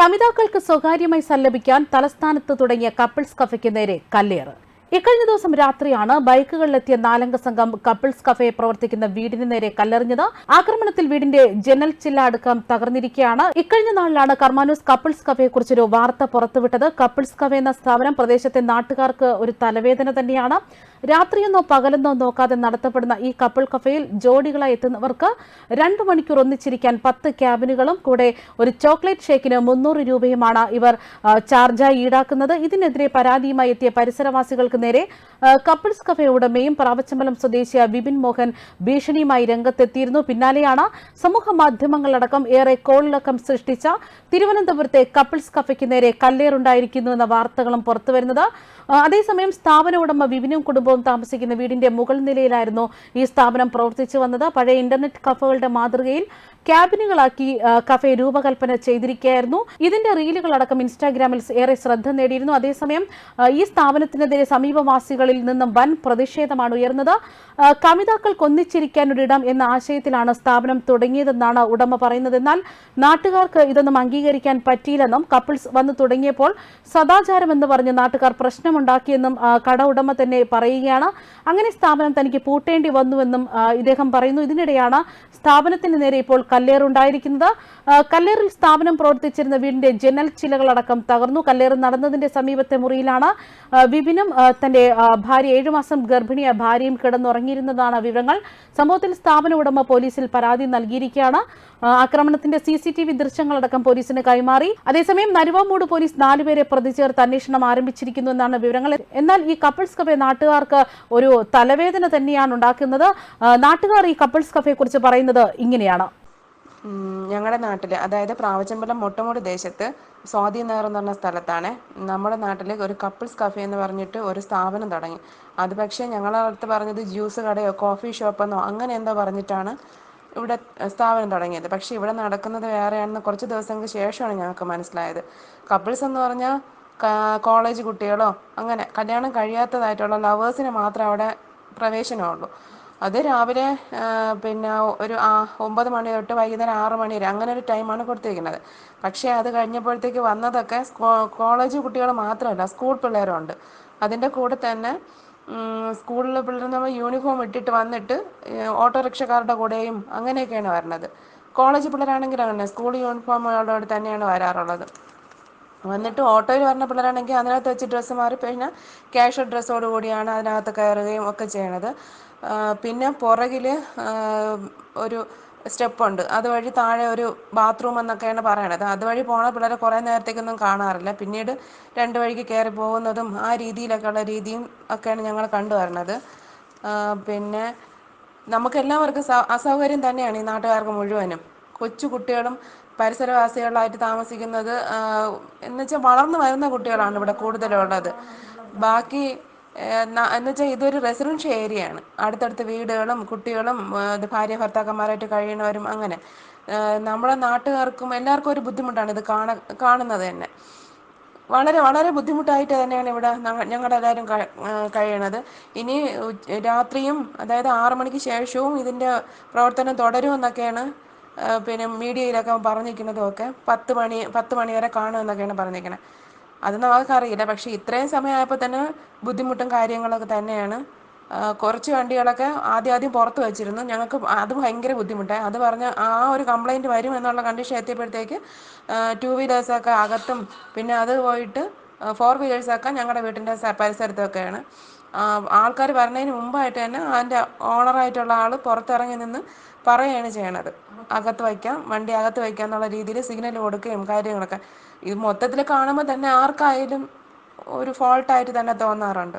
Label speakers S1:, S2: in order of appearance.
S1: കമിതാക്കൾക്ക് സ്വകാര്യമായി സല്ലപിക്കാൻ തലസ്ഥാനത്ത് തുടങ്ങിയ കപ്പിൾസ് കഫയ്ക്ക് നേരെ കല്ലേറ്. ഇക്കഴിഞ്ഞ ദിവസം രാത്രിയാണ് ബൈക്കുകളിലെത്തിയ നാലംഗ സംഘം കപ്പിൾസ് കഫയെ പ്രവർത്തിക്കുന്ന വീടിന് നേരെ കല്ലെറിഞ്ഞത്. ആക്രമണത്തിൽ വീടിന്റെ ജനൽ ചില്ല അടുക്കം തകർന്നിരിക്കുകയാണ്. ഇക്കഴിഞ്ഞ നാളിലാണ് കർമാനൂസ് കപ്പിൾസ് കഫയെക്കുറിച്ചൊരു വാർത്ത പുറത്തുവിട്ടത്. കപ്പിൾസ് കഫ എന്ന സ്ഥാപനം പ്രദേശത്തെ നാട്ടുകാർക്ക് ഒരു തലവേദന തന്നെയാണ്. രാത്രിയെന്നോ പകലെന്നോ നോക്കാതെ നടത്തപ്പെടുന്ന ഈ കപ്പിൾ കഫയിൽ ജോഡികളായി എത്തുന്നവർക്ക് രണ്ടു മണിക്കൂർ ഒന്നിച്ചിരിക്കാൻ പത്ത് ക്യാബിനുകളും കൂടെ ഒരു ചോക്ലേറ്റ് ഷേക്കിന് മുന്നൂറ് രൂപയുമാണ് ഇവർ ചാർജായി ഈടാക്കുന്നത്. ഇതിനെതിരെ പരാതിയുമായി എത്തിയ പരിസരവാസികൾക്ക് നേരെ കപ്പിൾസ് കഫേ ഉടമയും പ്രാവച്ചമ്പലം സ്വദേശിയ ബിബിൻ മോഹൻ ഭീഷണിയുമായി രംഗത്തെത്തിയിരുന്നു. പിന്നാലെയാണ് സമൂഹ മാധ്യമങ്ങളടക്കം ഏറെ കോളിളക്കം സൃഷ്ടിച്ച തിരുവനന്തപുരത്തെ കപ്പിൾസ് കഫയ്ക്ക് നേരെ കല്ലേറുണ്ടായിരിക്കുന്നു എന്ന വാർത്തകളും പുറത്തുവരുന്നത്. അതേസമയം സ്ഥാപന ഉടമ വിപിനും കുടുംബവും താമസിക്കുന്ന വീടിന്റെ മുകൾ നിലയിലായിരുന്നു ഈ സ്ഥാപനം പ്രവർത്തിച്ചു വന്നത്. പഴയ ഇന്റർനെറ്റ് കഫകളുടെ മാതൃകയിൽ ക്യാബിനുകളാക്കി കഫെ രൂപകൽപ്പന ചെയ്തിരിക്കുകയായിരുന്നു. ഇതിന്റെ റീലുകൾ അടക്കം ഇൻസ്റ്റാഗ്രാമിൽ ഏറെ ശ്രദ്ധ നേടിയിരുന്നു. അതേസമയം ഈ സ്ഥാപനത്തിനെതിരെ സമീപവാസികളിൽ നിന്നും വൻ പ്രതിഷേധമാണ് ഉയർന്നത്. കവിതാക്കൾ കൊന്നിച്ചിരിക്കാൻ ഒരിടം എന്ന ആശയത്തിലാണ് സ്ഥാപനം തുടങ്ങിയതെന്നാണ് ഉടമ പറയുന്നത്. എന്നാൽ നാട്ടുകാർക്ക് ഇതൊന്നും അംഗീകരിക്കാൻ പറ്റിയില്ലെന്നും കപ്പിൾസ് വന്നു തുടങ്ങിയപ്പോൾ സദാചാരമെന്ന് പറഞ്ഞ് നാട്ടുകാർ പ്രശ്നമുണ്ടാക്കിയെന്നും കട ഉടമ തന്നെ പറയുകയാണ് അങ്ങനെ സ്ഥാപനം തനിക്ക് പൂട്ടേണ്ടി വന്നുവെന്നും ഇദ്ദേഹം പറയുന്നു. ഇതിനിടെയാണ് സ്ഥാപനത്തിന് നേരെ ഇപ്പോൾ കല്ലേറുണ്ടായിരിക്കുന്നത് കല്ലേറിൽ സ്ഥാപനം പ്രവർത്തിച്ചിരുന്ന വീടിന്റെ ജനൽ ചിലകളടക്കം തകർന്നു. കല്ലേറ് നടന്നതിന്റെ സമീപത്തെ മുറിയിലാണ് വിപിനും തന്റെ ഭാര്യ ഏഴുമാസം ഗർഭിണിയ ഭാര്യയും കിടന്നുറങ്ങിയിരുന്നതാണ് വിവരങ്ങൾ. സംഭവത്തിൽ സ്ഥാപന ഉടമ പോലീസിൽ പരാതി നൽകിയിരിക്കുകയാണ്. ആക്രമണത്തിന്റെ സി സി ടി വി ദൃശ്യങ്ങളടക്കം പോലീസിന് കൈമാറി. അതേസമയം നരുവാമൂട് പോലീസ് നാലുപേരെ പ്രതി ചേർത്ത് അന്വേഷണം ആരംഭിച്ചിരിക്കുന്നു എന്നാണ് വിവരങ്ങൾ. എന്നാൽ ഈ കപ്പിൾസ് കഫേ നാട്ടുകാർക്ക് ഒരു തലവേദന തന്നെയാണ് ഉണ്ടാക്കുന്നത്. നാട്ടുകാർ ഈ കപ്പിൾസ് കഫയെ കുറിച്ച് പറയുന്നത് ഇങ്ങനെയാണ്.
S2: ഞങ്ങളുടെ നാട്ടിൽ അതായത് പ്രാവച്ചമ്പലം മൊട്ടമൂട് ദേശത്ത് സ്വാതി നഗർ എന്ന് പറഞ്ഞ സ്ഥലത്താണ് നമ്മുടെ നാട്ടിൽ ഒരു കപ്പിൾസ് കഫേ എന്ന് പറഞ്ഞിട്ട് ഒരു സ്ഥാപനം തുടങ്ങി. അത് പക്ഷേ ഞങ്ങളുടെ അടുത്ത് പറഞ്ഞത് ജ്യൂസ് കടയോ കോഫി ഷോപ്പെന്നോ അങ്ങനെ എന്തോ പറഞ്ഞിട്ടാണ് ഇവിടെ സ്ഥാപനം തുടങ്ങിയത്. പക്ഷേ ഇവിടെ നടക്കുന്നത് വേറെയാണെന്ന് കുറച്ച് ദിവസങ്ങൾക്ക് ശേഷമാണ് ഞങ്ങൾക്ക് മനസ്സിലായത്. കപ്പിൾസ് എന്ന് പറഞ്ഞാൽ കോളേജ് കുട്ടികളോ അങ്ങനെ കല്യാണം കഴിയാത്തതായിട്ടുള്ള ലവേഴ്സിന് മാത്രമേ അവിടെ പ്രവേശനമുള്ളൂ. അത് രാവിലെ പിന്നെ ഒരു ആ ഒമ്പത് മണി തൊട്ട് വൈകുന്നേരം ആറ് മണി വരെ അങ്ങനെ ഒരു ടൈമാണ് കൊടുത്തിരിക്കുന്നത്. പക്ഷേ അത് കഴിഞ്ഞപ്പോഴത്തേക്ക് വന്നതൊക്കെ കോളേജ് കുട്ടികൾ മാത്രമല്ല സ്കൂൾ പിള്ളേരുണ്ട്. അതിന്റെ കൂടെ തന്നെ സ്കൂളിലെ പിള്ളേർ നമ്മൾ യൂണിഫോം ഇട്ടിട്ട് വന്നിട്ട് ഓട്ടോറിക്ഷക്കാരുടെ കൂടെയും അങ്ങനെയൊക്കെയാണ് വരുന്നത് കോളേജ് പിള്ളേരാണെങ്കിലും അങ്ങനെ സ്കൂൾ യൂണിഫോമുകളോട് തന്നെയാണ് വരാറുള്ളത്. വന്നിട്ട് ഓട്ടോയിൽ വരുന്ന പിള്ളേരാണെങ്കിൽ അതിനകത്ത് വെച്ച് ഡ്രസ്സ് മാറി പിന്നെ ക്യാഷ്വൽ ഡ്രസ്സോട് കൂടിയാണ് അതിനകത്ത് കയറുകയും ഒക്കെ ചെയ്യണത്. പിന്നെ പുറകിൽ ഒരു സ്റ്റെപ്പുണ്ട് അതുവഴി താഴെ ഒരു ബാത്റൂം എന്നൊക്കെയാണ് പറയണത്. അതുവഴി പോണ പിള്ളേരെ കുറേ നേരത്തേക്കൊന്നും കാണാറില്ല. പിന്നീട് രണ്ട് വഴിക്ക് കയറി പോകുന്നതും ആ രീതിയിലൊക്കെയുള്ള രീതിയും ഒക്കെയാണ് ഞങ്ങൾ കണ്ടുവരുന്നത് പിന്നെ നമുക്ക് എല്ലാവർക്കും അസൗകര്യം തന്നെയാണ് ഈ നാട്ടുകാർക്ക് മുഴുവനും. കൊച്ചു കുട്ടികളും പരിസരവാസികളായിട്ട് താമസിക്കുന്നത് എന്നുവെച്ചാൽ വളർന്നു വരുന്ന കുട്ടികളാണ് ഇവിടെ കൂടുതലുള്ളത്. ബാക്കി എന്നുവെച്ചാൽ ഇതൊരു റെസിഡൻഷ്യൽ ഏരിയ ആണ്. അടുത്തടുത്ത് വീടുകളും കുട്ടികളും ഭാര്യ ഭർത്താക്കന്മാരായിട്ട് കഴിയുന്നവരും അങ്ങനെ. നമ്മുടെ നാട്ടുകാർക്കും എല്ലാവർക്കും ഒരു ബുദ്ധിമുട്ടാണ് ഇത് കാണ കാണുന്നത് തന്നെ. വളരെ വളരെ ബുദ്ധിമുട്ടായിട്ട് തന്നെയാണ് ഇവിടെ ഞങ്ങളുടെ എല്ലാവരും കഴിയണത്. ഇനി രാത്രിയും അതായത് ആറു മണിക്ക് ശേഷവും ഇതിന്റെ പ്രവർത്തനം തുടരുമെന്നൊക്കെയാണ് പിന്നെ മീഡിയയിലൊക്കെ പറഞ്ഞിരിക്കുന്നതും ഒക്കെ പത്ത് മണി പത്ത് മണി വരെ കാണുമെന്നൊക്കെയാണ് പറഞ്ഞിരിക്കുന്നത് അത് നമുക്കറിയില്ല പക്ഷേ ഇത്രയും സമയമായപ്പോൾ തന്നെ ബുദ്ധിമുട്ടും കാര്യങ്ങളൊക്കെ തന്നെയാണ്. കുറച്ച് വണ്ടികളൊക്കെ ആദ്യം ആദ്യം പുറത്ത് വെച്ചിരുന്നു. ഞങ്ങൾക്ക് അത് ഭയങ്കര ബുദ്ധിമുട്ടായി. അത് പറഞ്ഞ് ആ ഒരു കംപ്ലൈന്റ് വരും എന്നുള്ള കണ്ടീഷൻ എത്തിയപ്പോഴത്തേക്ക് ടു വീലേഴ്സൊക്കെ അകത്തും പിന്നെ അത് പോയിട്ട് ഫോർ വീലേഴ്സൊക്കെ ഞങ്ങളുടെ വീട്ടിന്റെ പരിസരത്തൊക്കെയാണ്. ആൾക്കാർ വരുന്നതിന് മുമ്പായിട്ട് തന്നെ അതിന്റെ ഓണറായിട്ടുള്ള ആൾ പുറത്തിറങ്ങി നിന്ന് പറയുകയാണ് ചെയ്യണത്. അകത്ത് വയ്ക്കാം വണ്ടി അകത്ത് വയ്ക്കാം എന്നുള്ള രീതിയിൽ സിഗ്നൽ കൊടുക്കുകയും കാര്യങ്ങളൊക്കെ. ഇത് മൊത്തത്തിൽ കാണുമ്പോൾ തന്നെ ആർക്കായാലും ഒരു ഫോൾട്ടായിട്ട് തന്നെ തോന്നാറുണ്ട്.